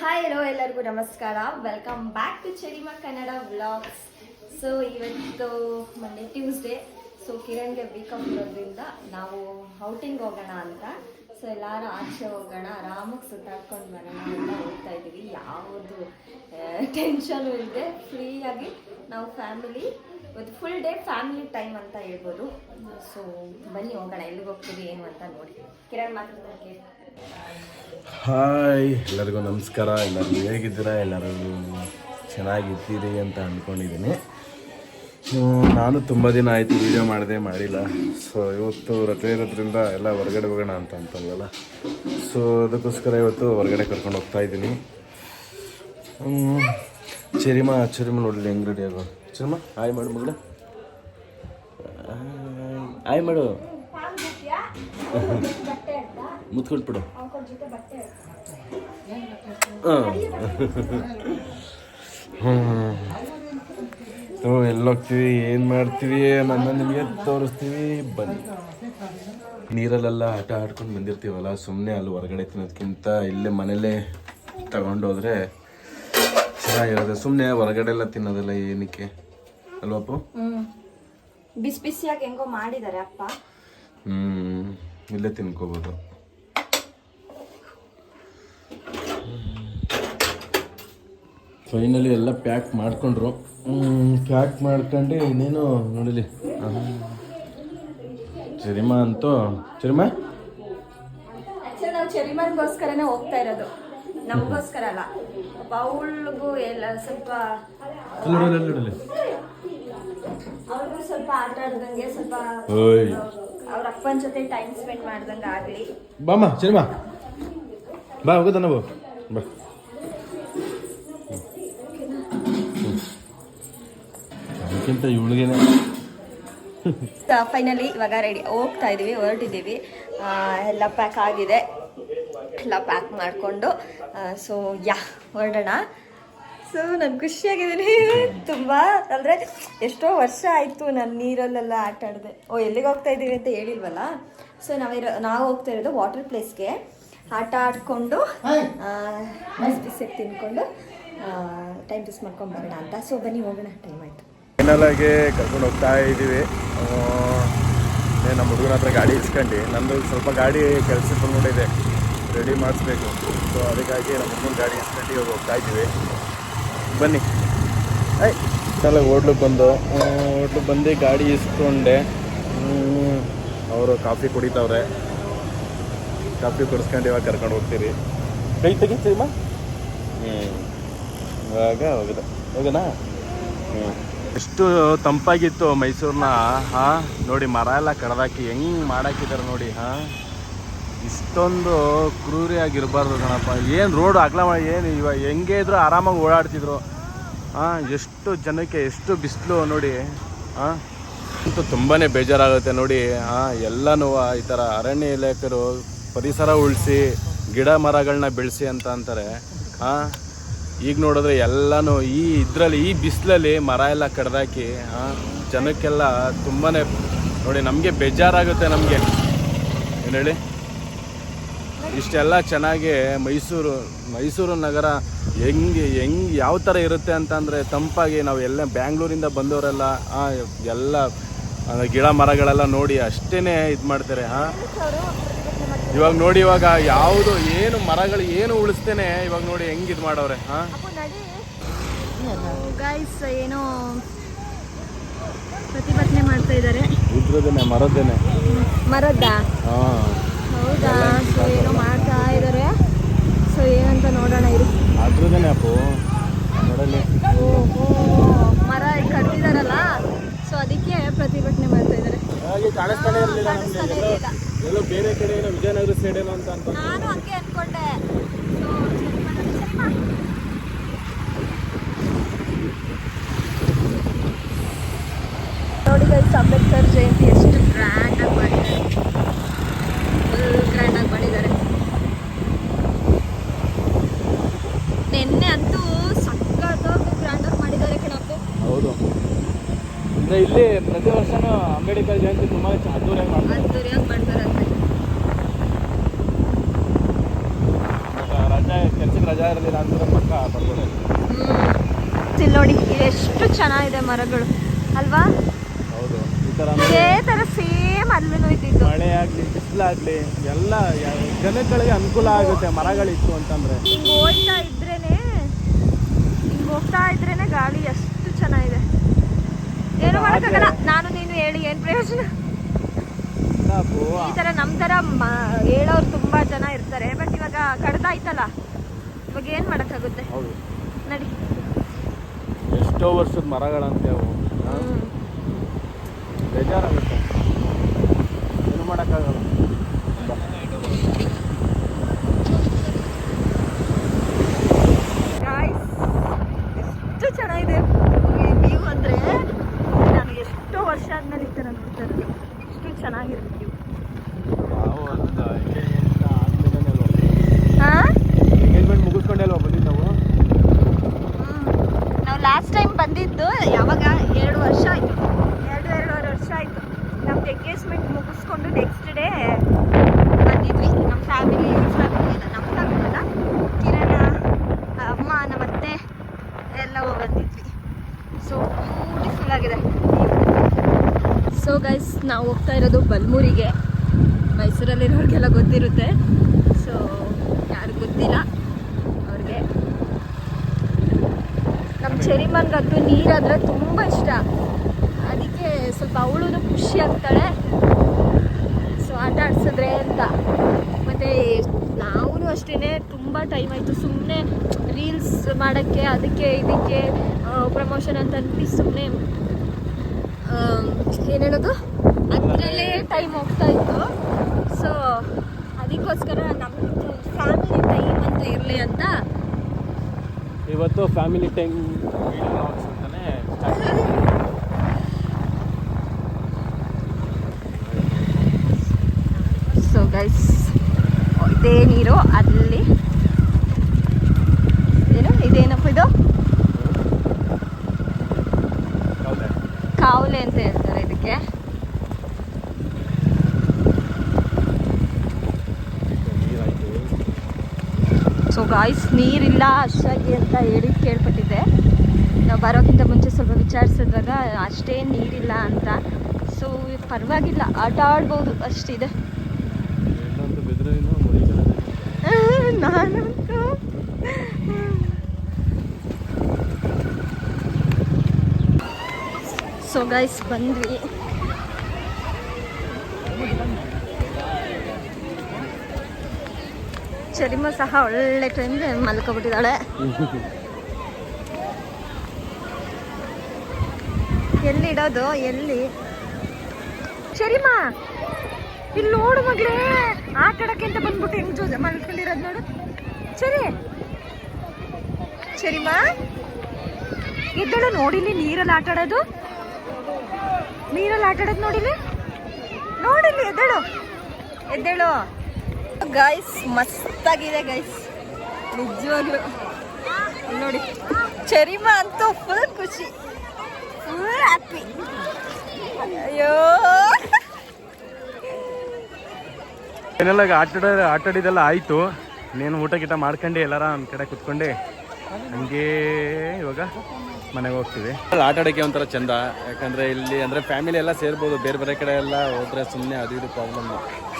Hi hello ಎಲ್ಲರಿಗೂ ನಮಸ್ಕಾರ. Welcome back to ಚೆರಿಮಾ Kannada vlogs so ಇವತ್ತು ಮಂಡೇ ಟ್ಯೂಸ್ಡೇ ಸೊ ಕಿರಣ್ಗೆ ವೀಕಪ್ ಇರೋದ್ರಿಂದ ನಾವು ಔಟಿಂಗ್ ಹೋಗೋಣ ಅಂತ. ಸೊ ಎಲ್ಲರೂ ಆಚೆ ಹೋಗೋಣ, ಆರಾಮಾಗಿ ಸುತ್ತಾಡ್ಕೊಂಡು ಬರೋಣ ಅಂತ ಹೋಗ್ತಾ ಇದ್ದೀವಿ. ಯಾವುದು ಟೆನ್ಷನು ಇಲ್ಲದೆ ಫ್ರೀಯಾಗಿ ನಾವು ಫ್ಯಾಮಿಲಿ ಇವತ್ತು ಫುಲ್ ಡೇ ಫ್ಯಾಮಿಲಿ ಟೈಮ್ ಅಂತ ಹೇಳ್ಬೋದು. ಸೊ ಬನ್ನಿ ಹೋಗೋಣ, ಎಲ್ಲಿಗೆ ಹೋಗ್ತೀವಿ ಏನು ಅಂತ ನೋಡಿ. ಕಿರಣ್ ಮಾತಾಡ್ತಾರೆ ಹಾಯ್ ಎಲ್ಲರಿಗೂ ನಮಸ್ಕಾರ. ಎಲ್ಲರಿಗೂ ಹೇಗಿದ್ದೀರಾ? ಎಲ್ಲರೂ ಚೆನ್ನಾಗಿದ್ದೀರಿ ಅಂತ ಅಂದ್ಕೊಂಡಿದ್ದೀನಿ. ನಾನು ತುಂಬ ದಿನ ಆಯಿತು ವೀಡಿಯೋ ಮಾಡಿದೆ ಮಾಡಿಲ್ಲ. ಸೊ ಇವತ್ತು ರಥ ಇರೋದ್ರಿಂದ ಎಲ್ಲ ಹೊರಗಡೆ ಹೋಗೋಣ ಅಂತ ಅಂತಲ್ವಲ್ಲ ಸೊ ಅದಕ್ಕೋಸ್ಕರ ಇವತ್ತು ಹೊರಗಡೆ ಕರ್ಕೊಂಡು ಹೋಗ್ತಾ ಇದ್ದೀನಿ. ಚರಿಮ ಚರಿಮ ನೋಡಲಿ ಹೆಂಗ್ ರೆಡಿ ಆಗೋ ಚರಿಮ ಹಾಯ್ ಮಾಡು ಮಗಳ. ಹಾಯ್ ಮಾಡು. ಮುತ್ಕೊಳ್ಬಿಡು ಸೊ ಎಲ್ಲೋಗ್ತೀವಿ, ಏನು ಮಾಡ್ತೀವಿ, ನನ್ನ ನಿಮಗೆ ತೋರಿಸ್ತೀವಿ, ಬನ್ನಿ. ನೀರಲ್ಲೆಲ್ಲ ಆಟ ಆಡ್ಕೊಂಡು ಬಂದಿರ್ತೀವಲ್ಲ ಸುಮ್ಮನೆ ಅಲ್ಲಿ ಹೊರಗಡೆ ತಿನ್ನೋದಕ್ಕಿಂತ ಇಲ್ಲೇ ಮನೇಲೇ ತಗೊಂಡೋದ್ರೆ ಚೆನ್ನಾಗಿರೋದು ಸುಮ್ಮನೆ ಹೊರಗಡೆ ಎಲ್ಲ ತಿನ್ನೋದಲ್ಲ ಏನಕ್ಕೆ? ಅಲ್ವಪ್ಪು ಹ್ಮ್. ಬಿಸಿ ಬಿಸಿಯಾಗಿ ಹೆಂಗೋ ಮಾಡಿದ್ದಾರೆ ಅಪ್ಪ. ಹ್ಮ್ ಇಲ್ಲೇ ತಿನ್ಕೋಬೋದು. ಫೈನಲಿ ಎಲ್ಲ ಪ್ಯಾಕ್ ಮಾಡ್ಕೊಂಡ್ರು. ಪ್ಯಾಕ್ ಮಾಡ್ಕೊಂಡು ಇನ್ನೇನು ನೋಡಿಲಿ. ಚರಿಮಾ ಅಂತೂ ಚರಿಮ? ಆಕ್ಚುಲಿ ನಾವು ಚೆರಿಮನ್ಗೋಸ್ಕರನೇ ಹೋಗ್ತಾ ಇರೋದು. ನಮಗೋಸ್ಕರ ಅಲ್ಲ. ಅವಳಿಗೂ ಎಲ್ಲ ಸ್ವಲ್ಪ ಅವ್ರಿಗೂ ಸ್ವಲ್ಪ ಆಟ ಆಡ್ದಂಗೆ ಸ್ವಲ್ಪ ಓಯ್. ಅವ್ರ ಅಪ್ಪನ ಜೊತೆ ಟೈಮ್ ಸ್ಪೆಂಡ್ ಮಾಡ್ದಂಗೆ ಆಗಲಿ. ಬಾಮ್ಮ ಸಿನಿಮಾ ಬಾ ಹೋಗೋದ ನಾವು ಬಾ. ಅದಕ್ಕಿಂತ ಇವಳಿಗೇನೆ. ಫೈನಲಿ ಇವಾಗ ರೆಡಿ ಹೋಗ್ತಾ ಇದೀವಿ ಹೊರಟಿದ್ದೀವಿ. ಎಲ್ಲ ಪ್ಯಾಕ್ ಆಗಿದೆ. ಎಲ್ಲ ಪ್ಯಾಕ್ ಮಾಡಿಕೊಂಡು ಸೊ ಯಾ ಹೊರಡೋಣ. ಸೊ ನಾನು ಖುಷಿಯಾಗಿದ್ದೀನಿ. ತುಂಬ ಅಂದರೆ ಎಷ್ಟೋ ವರ್ಷ ಆಯಿತು ನಾನು ನೀರಲ್ಲೆಲ್ಲ ಆಟ ಆಡಿದೆ. ಓ ಎಲ್ಲಿಗೆ ಹೋಗ್ತಾ ಇದ್ದೀವಿ ಅಂತ ಹೇಳಿಲ್ವಲ್ಲ? ಸೊ ನಾವಿರೋ ನಾವು ಹೋಗ್ತಾ ಇರೋದು ವಾಟರ್ ಪ್ಲೇಸ್ಗೆ ಆಟ ಆಡಿಕೊಂಡು ಬಿಸಿ ಬಿಸಿಗೆ ತಿನ್ಕೊಂಡು ಟೈಮ್ ಪಾಸ್ ಮಾಡ್ಕೊಂಡು ಬರೋಣ ಅಂತ. ಸೊ ಬನ್ನಿ ಹೋಗೋಣ. ಟೈಮ್ ಆಯಿತು. ಫೈನಲ್ ಆಗಿ ಕರ್ಕೊಂಡು ಹೋಗ್ತಾ ಇದ್ದೀವಿ. ನಮ್ಮ ಹುಡುಗನ ಹತ್ರ ಗಾಡಿ ಇಸ್ಕೊಂಡು. ನಂದು ಸ್ವಲ್ಪ ಗಾಡಿ ಕೆಲಸ ಬಂದ್ಬಿಟ್ಟಿದೆ ರೆಡಿ ಮಾಡಿಸ್ಬೇಕು. ಸೊ ಅದಕ್ಕಾಗಿ ನಮ್ಮ ಹುಡುಗನ ಗಾಡಿ ಇಸ್ಕೊಂಡು ಇವಾಗ ಹೋಗ್ತಾ ಇದ್ದೀವಿ. ಬನ್ನಿ. ಐ ಚಲ ಹೋಟ್ಲಿಗೆ ಬಂದು ಹೋಟ್ಲಿಗೆ ಬಂದು ಗಾಡಿ ಇಸ್ಕೊಂಡೆ. ಅವರು ಕಾಫಿ ಕುಡಿತಾವ್ರೆ. ಕಾಫಿ ಕುಡಿಸ್ಕೊಂಡು ಇವಾಗ ಕರ್ಕೊಂಡು ಹೋಗ್ತೀರಿ. ಕೈ ತೆಗಿತೀಮ್ಮ ಹ್ಞೂ ಇವಾಗ ಹೋಗಿದೆ. ಹೋಗೋಣ ಹ್ಞೂ ಎಷ್ಟು ತಂಪಾಗಿತ್ತು ಮೈಸೂರನ್ನ ಹಾಂ ನೋಡಿ ಮರ ಎಲ್ಲ ಕಡ್ದಾಕಿ ಹೆಂಗೆ ಮಾಡಾಕಿದ್ದಾರೆ ನೋಡಿ ಹಾ ಇಷ್ಟೊಂದು ಕ್ರೂರಿಯಾಗಿರ್ಬಾರ್ದು ಕಣಪ್ಪ. ಏನು ರೋಡ್ ಅಗಲ ಏನು ಇವಾಗ ಹೆಂಗೆ ಇದ್ರು ಆರಾಮಾಗಿ ಓಡಾಡ್ತಿದ್ರು. ಹಾಂ ಎಷ್ಟು ಜನಕ್ಕೆ ಎಷ್ಟು ಬಿಸಿಲು ನೋಡಿ ಹಾಂ ಅಂತೂ ತುಂಬಾ ಬೇಜಾರಾಗುತ್ತೆ ನೋಡಿ ಹಾಂ ಎಲ್ಲನೂ ಈ ಥರ ಅರಣ್ಯ ಇಲಾಖೆರು ಪರಿಸರ ಉಳಿಸಿ, ಗಿಡ ಮರಗಳನ್ನ ಬೆಳೆಸಿ ಅಂತ ಅಂತಾರೆ. ಹಾಂ ಈಗ ನೋಡಿದ್ರೆ ಎಲ್ಲನೂ ಈ ಇದರಲ್ಲಿ, ಈ ಬಿಸಿಲಲ್ಲಿ ಮರ ಎಲ್ಲ ಕಡ್ದಾಕಿ ಹಾಂ ಜನಕ್ಕೆಲ್ಲ ತುಂಬಾ ನೋಡಿ, ನಮಗೆ ಬೇಜಾರಾಗುತ್ತೆ ನಮಗೆ. ಏನು ಹೇಳಿ? ಇಷ್ಟೆಲ್ಲ ಚೆನ್ನಾಗಿ ಮೈಸೂರು ಮೈಸೂರು ನಗರ ಹೆಂಗೆ ಹೆಂಗೆ ಯಾವ ಥರ ಇರುತ್ತೆ ಅಂತಂದರೆ ತಂಪಾಗಿ ನಾವು ಎಲ್ಲ ಬ್ಯಾಂಗ್ಳೂರಿಂದ ಬಂದವರೆಲ್ಲ ಆ, ಎಲ್ಲ ಗಿಡ ಮರಗಳೆಲ್ಲ ನೋಡಿ ಅಷ್ಟೇ ಇದು ಮಾಡ್ತಾರೆ ಹಾಂ? ಇವಾಗ ನೋಡಿ ಇವಾಗ ಯಾವುದು ಏನು ಮರಗಳು ಏನು ಉಳಿಸ್ತೇನೆ ಇವಾಗ ನೋಡಿ ಹೆಂಗೆ ಇದು ಮಾಡವ್ರೆ ಹಾಂ? ಗಾಯ್ಸ್ ಏನೋ ಪ್ರತಿಭಟನೆ ಮಾಡ್ತಾ ಇದ್ದಾರೆ. ಇದ್ರದೇನೆ ಮರದ್ದೇನೆ. ಮರದ. ಹಾಂ. ಹೌದಾ? ಸೊ ಏನೋ ಮಾಡ್ತಾ ಇದ್ದಾರೆ ಸೊ ಏನಂತ ನೋಡೋಣ ಓಹೋ ಮರ ಕಟ್ಟಿದಾರಲ್ಲ ಸೊ ಅದಕ್ಕೆ ಪ್ರತಿಭಟನೆ ಮಾಡ್ತಾ ಇದ್ದಾರೆ ಬೇರೆ ಕಡೆ ವಿಜಯನಗರ ಸೈಡ್ ಏನೋ ಅಂತ ನಾನು ಹಂಗೆ ಅನ್ಕೊಂಡೆ. ನೋಡಿ ಗೈಸ್ ಅಂಬೇಡ್ಕರ್ ಜಯಂತಿ ಎಷ್ಟು ಗ್ರ್ಯಾಂಡ್ ಆಗಿ ಮಾಡಿದ್ದಾರೆ ಫುಲ್ ಗ್ರ್ಯಾಂಡ್ ಆಗಿ ಮಾಡಿದ್ದಾರೆ ನಿನ್ನೆ ಅಂತೂ ಸಕ್ಕತ್ತಾಗಿ ಗ್ರ್ಯಾಂಡ್ ಆಗಿ ಮಾಡಿದ್ದಾರೆ ಕಣಪ್ಪು ಹೌದು ಅಂದರೆ ಇಲ್ಲಿ ಪ್ರತಿ ವರ್ಷನೂ ಅಂಬೇಡ್ಕರ್ ಜಯಂತಿ ತುಂಬಾ ಅದ್ದೂರಿಯಾಗಿ ಮಾಡ್ತಾರೆ. ಮತ್ತೆ ಕೆಲ್ಸಕ್ಕೆ ರಜಾ ಇರಲಿಲ್ಲ ಅಂದ್ರೆ ಪಕ್ಕ ಬರ್ಬೋದು ಇಲ್ಲಿ ನೋಡಿ ಎಷ್ಟು ಚೆನ್ನಾಗಿದೆ ಮರಗಳು. ಅಲ್ವಾ? ಹೌದು ಈ ಥರ ಇದೇ ತರ ಸೇಮ್ ಅಲ್ಲೂ ಇದ್ದಿದ್ದು ಮಳೆ ಆಗಲಿ ಬಿಸಿಲಾಗ್ಲಿ ಎಲ್ಲ ಜನಗಳಿಗೆ ಅನುಕೂಲ ಆಗುತ್ತೆ ಮರಗಳಿತ್ತು ಅಂತಂದ್ರೆ. ಹಿಂಗ್ ಹೋಗ್ತಾ ಇದ್ರೇನೆ ಹಿಂಗ್ ಹೋಗ್ತಾ ಇದ್ರೇನೆ ಗಾಳಿ ಎಷ್ಟು ಚೆನ್ನಾಗಿದೆ. ಏನು ಮಾಡೋಕ್ಕಾಗಲ್ಲ. ನಾನು ನೀನು ಹೇಳಿ ಏನು ಪ್ರಯೋಜನ? ಈ ತರ ನಮ್ಮ ತರ ಮ- ಹೇಳೋರು ತುಂಬಾ ಜನ ಇರ್ತಾರೆ. ಬಟ್ ಇವಾಗ ಕಡ್ದಾಯ್ತಲ್ಲ ಇವಾಗ ಏನು ಮಾಡಕ್ಕಾಗುತ್ತೆ? ನಡಿ. ಎಷ್ಟೋ ವರ್ಷದ ಮರಗಳಂತೆ. ಬೇಜಾರಾಗುತ್ತೆ. ಏನು ಮಾಡೋಕ್ಕಾಗಲ್ಲ ಬಾ. Guys, ಎಷ್ಟು ಚೆನ್ನಾಗಿದೆ ವ್ಯೂ ಅಂದ್ರೆ ನಾನು ಎಷ್ಟೋ ವರ್ಷ ಆದ್ಮೇಲೆ ಈ ತರ ನೋಡ್ತಾ ಇರೋದು ಎಷ್ಟು ಚೆನ್ನಾಗಿರುತ್ತೆ ವ್ಯೂ ನಾವು ಒಂದು engagement ಆದ್ಮೇಲೆ ಅಲ್ವಾ? ಹಾ engagement ಮುಗಿಸ್ಕೊಂಡೆ ಅಲ್ವಾ ಬಂದಿದ್ದು ನಾವು ನಾವು ಲಾಸ್ಟ್ ಟೈಮ್ ಬಂದಿದ್ದು ಯಾವಾಗ ಎರಡು ವರ್ಷ ಆಯ್ತು ಎರಡು ಎರಡೂವರೆ ವರ್ಷ ಆಯ್ತು ನಮ್ದು ಎಂಗೇಜ್ಮೆಂಟ್ ಮುಗಿಸ್ಕೊಂಡು ನೆಕ್ಸ್ಟ್ ಡೇ ಬಂದಿದ್ವಿ ನಮ್ಮ ಫ್ಯಾಮಿಲಿ ಫ್ಯಾಮಿಲಿ ಎಲ್ಲ ನಮ್ಮ ಫ್ಯಾಮಿಲಿ ಅಲ್ಲ ಕಿರಣ ಅಮ್ಮ ನಮ್ಮ ಅತ್ತೆ ಎಲ್ಲ ಬಂದಿದ್ವಿ ಸೊ ಬ್ಯೂಟಿಫುಲ್ ಆಗಿದೆ. ಸೊ ಗೈಸ್ ನಾವು ಹೋಗ್ತಾ ಇರೋದು ಬಲ್ಮೂರಿಗೆ. ಮೈಸೂರಲ್ಲಿರೋರಿಗೆಲ್ಲ ಗೊತ್ತಿರುತ್ತೆ. ಸೊ ಯಾರು ಗೊತ್ತಿಲ್ಲ. ಅವ್ರಿಗೆ. ನಮ್ಮ ಚೆರಿಮನ್ಗಂತೂ ನೀರಾದರೆ ತುಂಬ ಇಷ್ಟ. ಅದಕ್ಕೆ ಸ್ವಲ್ಪ ಅವಳು ಖುಷಿ ಆಗ್ತಾಳೆ. ಸೊ ಆಟ ಆಡ್ಸಿದ್ರೆ ಅಂತ. ಮತ್ತು ನಾವು ಅಷ್ಟೇ ತುಂಬ ಟೈಮ್ ಆಯಿತು. ಸುಮ್ಮನೆ ರೀಲ್ಸ್ ಮಾಡೋಕ್ಕೆ ಅದಕ್ಕೆ ಇದಕ್ಕೆ ಪ್ರಮೋಷನ್ ಅಂತ ಅನ್ಬಿಟ್ಟು ಸುಮ್ಮನೆ ಏನೇಳೋದು ಹೇಳೋದು? ಅದರಲ್ಲೇ ಟೈಮ್ ಹೋಗ್ತಾ ಇತ್ತು. ಸೊ ಅದಕ್ಕೋಸ್ಕರ ನಮ್ಮದು ಫ್ಯಾಮಿಲಿ ಟೈಮ್ ಅಂತ ಇರಲಿ ಅಂತ. ಇವತ್ತು ಫ್ಯಾಮಿಲಿ ಟೈಮ್ ಸೊ ಗೈಸ್ ಇದೇ ನೀರು ಅಲ್ಲಿ. ಏನು ಇದೇನಪ್ಪ ಇದು? ಕಾವಲೆ. ಅಂತ ಹೇಳ್ತಾರೆ ಇದಕ್ಕೆ. ಸೊ ಗಾಯ್ಸ್ ನೀರಿಲ್ಲ ಅಷ್ಟಾಗಿ ಅಂತ ಹೇಳಿ ಕೇಳ್ಪಟ್ಟಿದ್ದೆ. ನಾವು ಬರೋಕ್ಕಿಂತ ಮುಂಚೆ ಸ್ವಲ್ಪ ವಿಚಾರಿಸಿದಾಗ ಅಷ್ಟೇ ನೀರಿಲ್ಲ ಅಂತ. ಸೊ ಪರವಾಗಿಲ್ಲ ಆಟ ಆಡ್ಬೋದು ಅಷ್ಟಿದೆ. ಇನ್ನೊಂದು ಬಿದ್ರೆ ಇನ್ನು ಮುರಿತಾರೆ ನಾನಂತೂ ಸೊ ಗೈಸ್ ಬಂದ್ವಿ. ಚರಿಮ ಸಹ ಒಳ್ಳೆ ಟೈಮ್ ಮಲ್ಕೊಬಿಟ್ಟಿದ್ದಾಳೆ. ಎಲ್ಲಿ ಇಡೋದು? ಎಲ್ಲಿ? ಚರಿಮ ಇಲ್ಲಿ ನೋಡು ಮಗಳೇ. ಆಟ ಆಡಕ್ಕೆ ಅಂತ ಬಂದ್ಬಿಟ್ಟು ಹೆಂಗ್ ಜೋಜ ಮಲ್ಕೊಂಡಿರೋದು ನೋಡು. ಸರಿ ಸರಿಮಾ ಎದ್ದಳು ನೋಡಿಲಿ ನೀರಲ್ಲಿ ಆಟ ಆಡೋದು ನೀರಲ್ಲಿ ಆಟ ಆಡೋದು ನೋಡಿಲಿ? ನೋಡಿಲಿ ಎದ್ದೇಳು. ಎದ್ದೇಳು. ಗೈಸ್ ಮಸ್ತಾಗಿದೆ ಗೈಸ್ ನಿಜವಾಗ್ಲು. ನೋಡಿ. ಚರಿಮಾ ಅಂತೂ ಫುಲ್ ಖುಷಿ. ಫುಲ್ ಹ್ಯಾಪಿ ಅಯ್ಯೋ. ಏನೆಲ್ಲ ಆಟ ಆಟಾಡಿದೆಲ್ಲ ಆಯಿತು. ನೀನು ಊಟ ಗೀಟ ಮಾಡ್ಕೊಂಡೆ ಎಲ್ಲಾರ ಒಂದ್ ಕಡೆ ಕುತ್ಕೊಂಡೆ. ಹಂಗೆ ಇವಾಗ ಮನೆಗೆ ಹೋಗ್ತೀವಿ. ಆಟ ಆಡೋಕ್ಕೆ ಒಂಥರ ಚಂದ. ಯಾಕಂದರೆ ಇಲ್ಲಿ ಅಂದರೆ ಫ್ಯಾಮಿಲಿ ಎಲ್ಲ ಸೇರ್ಬೋದು. ಬೇರೆ ಬೇರೆ ಕಡೆ ಎಲ್ಲ ಹೋದ್ರೆ ಸುಮ್ಮನೆ ಅದು ಇದು ಪ್ರಾಬ್ಲಮ್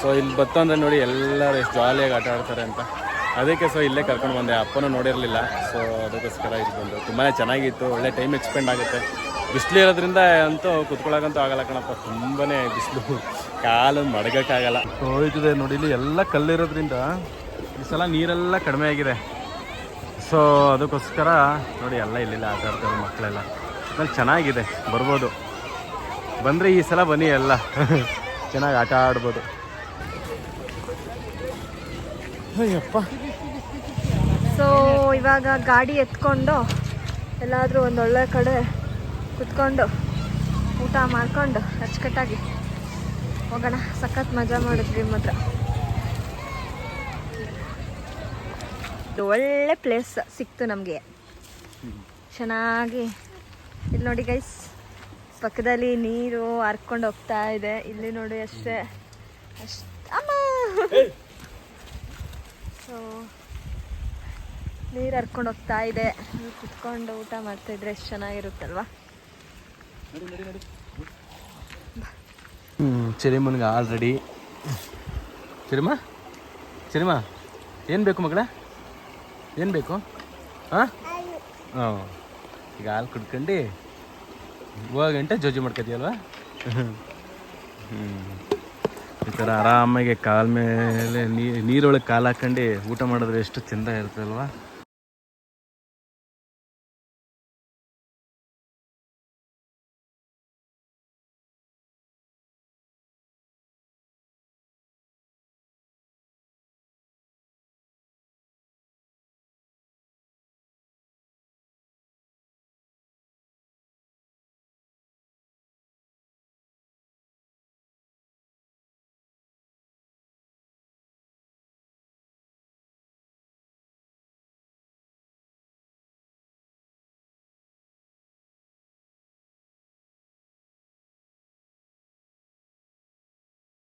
ಸೊ ಇಲ್ಲಿ ಬತ್ತು ಅಂದರೆ ನೋಡಿ ಎಲ್ಲರೂ ಎಷ್ಟು ಜಾಲಿಯಾಗಿ ಆಟ ಆಡ್ತಾರೆ ಅಂತ. ಅದಕ್ಕೆ ಸೊ ಇಲ್ಲೇ ಕರ್ಕೊಂಡು ಬಂದೆ. ಅಪ್ಪನೂ ನೋಡಿರಲಿಲ್ಲ. ಸೊ ಅದಕ್ಕೋಸ್ಕರ ಇದು ಬಂದು. ತುಂಬಾ ಚೆನ್ನಾಗಿತ್ತು. ಒಳ್ಳೆ ಟೈಮ್ ಎಕ್ಸ್ಪೆಂಡ್ ಆಗುತ್ತೆ. ಬಿಸಿಲು ಇರೋದ್ರಿಂದ ಅಂತೂ ಕುತ್ಕೊಳ್ಳೋಕ್ಕಂತೂ ಆಗಲ್ಲ ಕಣಪ್ಪ. ತುಂಬಾ ಬಿಸಿಲು. ಕಾಲು ಮಡಗಕ್ಕಾಗಲ್ಲ. ಹೋಯ್ತದೆ ನೋಡಿ. ಇಲ್ಲಿ ಎಲ್ಲ ಕಲ್ಲಿರೋದ್ರಿಂದ ಈ ಸಲ ನೀರೆಲ್ಲ ಕಡಿಮೆ ಆಗಿದೆ. ಸೊ, ಅದಕ್ಕೋಸ್ಕರ ನೋಡಿ, ಎಲ್ಲ ಇಲ್ಲಿಲ್ಲ ಆಟ ಆಡ್ತಾರೆ ಮಕ್ಕಳೆಲ್ಲ. ಆಮೇಲೆ ಚೆನ್ನಾಗಿದೆ, ಬರ್ಬೋದು. ಬಂದರೆ ಈ ಸಲ ಬನ್ನಿ ಎಲ್ಲ. ಚೆನ್ನಾಗಿ ಆಟ ಆಡ್ಬೋದು. ಅಯ್ಯಪ್ಪ. ಸೊ ಇವಾಗ ಗಾಡಿ ಎತ್ಕೊಂಡು ಎಲ್ಲಾದರೂ ಒಳ್ಳೆ ಕಡೆ ಕುತ್ಕೊಂಡು ಊಟ ಮಾಡ್ಕೊಂಡು ಅಚ್ಚುಕಟ್ಟಾಗಿ ಹೋಗೋಣ. ಸಖತ್ ಮಜಾ ಮಾಡಿದ್ವಿ ಮಾತ್ರ. ಇದು ಒಳ್ಳೆ ಪ್ಲೇಸ್ ಸಿಕ್ತು ನಮಗೆ. ಚೆನ್ನಾಗಿ. ಇಲ್ಲಿ ನೋಡಿ ಗೈಸ್ ಪಕ್ಕದಲ್ಲಿ ನೀರು ಹರ್ಕೊಂಡು ಹೋಗ್ತಾ ಇದೆ. ಇಲ್ಲಿ ನೋಡಿ ಅಷ್ಟೇ. ಅಷ್ಟು ಅಮ್ಮ! ಸೊ ನೀರು ಹರ್ಕೊಂಡು ಹೋಗ್ತಾ ಇದೆ. ಕುತ್ಕೊಂಡು ಊಟ ಮಾಡ್ತಾ ಇದ್ರೆ ಎಷ್ಟು ಚೆನ್ನಾಗಿರುತ್ತಲ್ವಾ? ಹ್ಞೂ ಚಿರಿಮನ್ಗೆ ಆಲ್ರೆಡಿ ಚಿರಿಮ ಚಿರಿಮ ಏನು ಬೇಕು ಮಗಳ? ಏನು ಬೇಕು? ಹಾಂ? ಹಾಂ ಈಗ ಹಾಲು ಕುಡ್ಕೊಂಡು ಇವಾಗ ಗಂಟೆ ಜೋಜಿ ಮಾಡ್ಕೊತೀಯಲ್ವಾ? ಹ್ಞೂ ಈ ಥರ ಆರಾಮಾಗಿ ಕಾಲ ಮೇಲೆ ನೀರೊಳಗೆ ಕಾಲು ಹಾಕೊಂಡು ಊಟ ಮಾಡಿದ್ರೆ ಎಷ್ಟು ಚೆಂದ ಇರ್ತದಲ್ವಾ?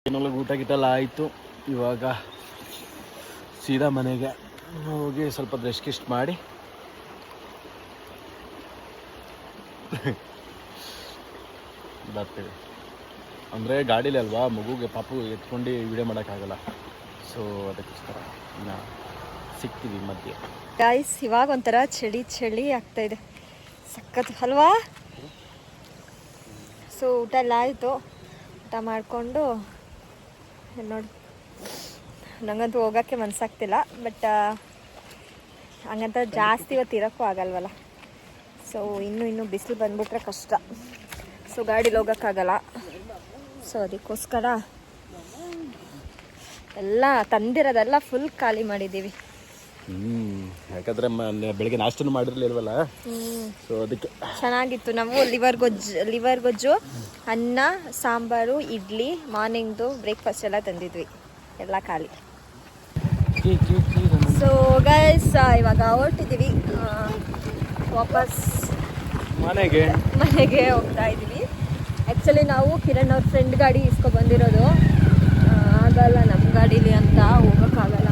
ಏನೊಳಗೆ ಊಟ ಗಿಟ್ಟೆಲ್ಲ ಆಯಿತು. ಇವಾಗ ಸೀದಾ ಮನೆಗೆ ಹೋಗಿ ಸ್ವಲ್ಪ ಬ್ರೆಶ್ ಗಿಸ್ಟ್ ಮಾಡಿ. ಬರ್ತೀವಿ. ಅಂದರೆ ಗಾಡೀಲಿ ಅಲ್ವಾ, ಮಗುಗೆ ಪಾಪು ಎತ್ಕೊಂಡು ವಿಡಿಯೋ ಮಾಡೋಕ್ಕಾಗಲ್ಲ. ಸೊ ಅದಕ್ಕೋಸ್ಕರ ಇನ್ನು ಸಿಗ್ತೀವಿ ಮಧ್ಯೆ. ಗಾಯ್ಸ್ ಇವಾಗ ಒಂಥರ ಚಳಿ ಚಳಿ ಆಗ್ತಾ ಇದೆ. ಸಖತ್, ಅಲ್ವಾ? ಸೊ ಊಟ ಎಲ್ಲ ಆಯಿತು. ಊಟ ಮಾಡಿಕೊಂಡು ನೋಡಿ. ನನಗಂತೂ ಹೋಗೋಕ್ಕೆ ಮನಸ್ಸಾಗ್ತಿಲ್ಲ ಬಟ್ ಹಂಗಂತ ಜಾಸ್ತಿ ಇವತ್ತು ಇರೋಕ್ಕೂ ಆಗಲ್ವಲ್ಲ. ಸೊ ಇನ್ನೂ ಇನ್ನೂ ಬಿಸಿಲು ಬಂದುಬಿಟ್ರೆ ಕಷ್ಟ. ಸೊ ಗಾಡೀಲಿ ಹೋಗೋಕ್ಕಾಗಲ್ಲ. ಸೊ ಅದಕ್ಕೋಸ್ಕರ ಎಲ್ಲ ತಂದಿರೋದೆಲ್ಲ ಫುಲ್ ಖಾಲಿ ಮಾಡಿದ್ದೀವಿ. ಹ್ಞೂ ಹಾಗಾದ್ರೆ ಮ ಬೆಳಗ್ಗೆ ನಾಷ್ಟನೂ ಮಾಡಿರ್ಲಿಲ್ವಲ್ಲ ಸೊ ಅದಕ್ಕೆ ಚೆನ್ನಾಗಿತ್ತು. ನಾವು ಲಿವರ್ ಗೊಜ್ಜು ಲಿವರ್ ಗೊಜ್ಜು ಅನ್ನ ಸಾಂಬಾರು ಇಡ್ಲಿ ಮಾರ್ನಿಂಗ್ದು ಬ್ರೇಕ್ಫಾಸ್ಟ್ ಎಲ್ಲ ತಂದಿದ್ವಿ. ಎಲ್ಲ ಖಾಲಿ. ಸೊ ಗೈಸ್ ಇವಾಗ ಹೊರಟಿದ್ದೀವಿ. ವಾಪಸ್ ಮನೆಗೆ. ಮನೆಗೆ ಹೋಗ್ತಾ ಇದ್ದೀವಿ. ಆ್ಯಕ್ಚುಲಿ ನಾವು ಕಿರಣ್ ಅವ್ರ ಫ್ರೆಂಡ್ ಗಾಡಿ ಇಸ್ಕೊ ಬಂದಿರೋದು. ಆಗಲ್ಲ ನಮ್ಮ ಗಾಡೀಲಿ ಅಂತ ಹೋಗೋಕ್ಕಾಗಲ್ಲ.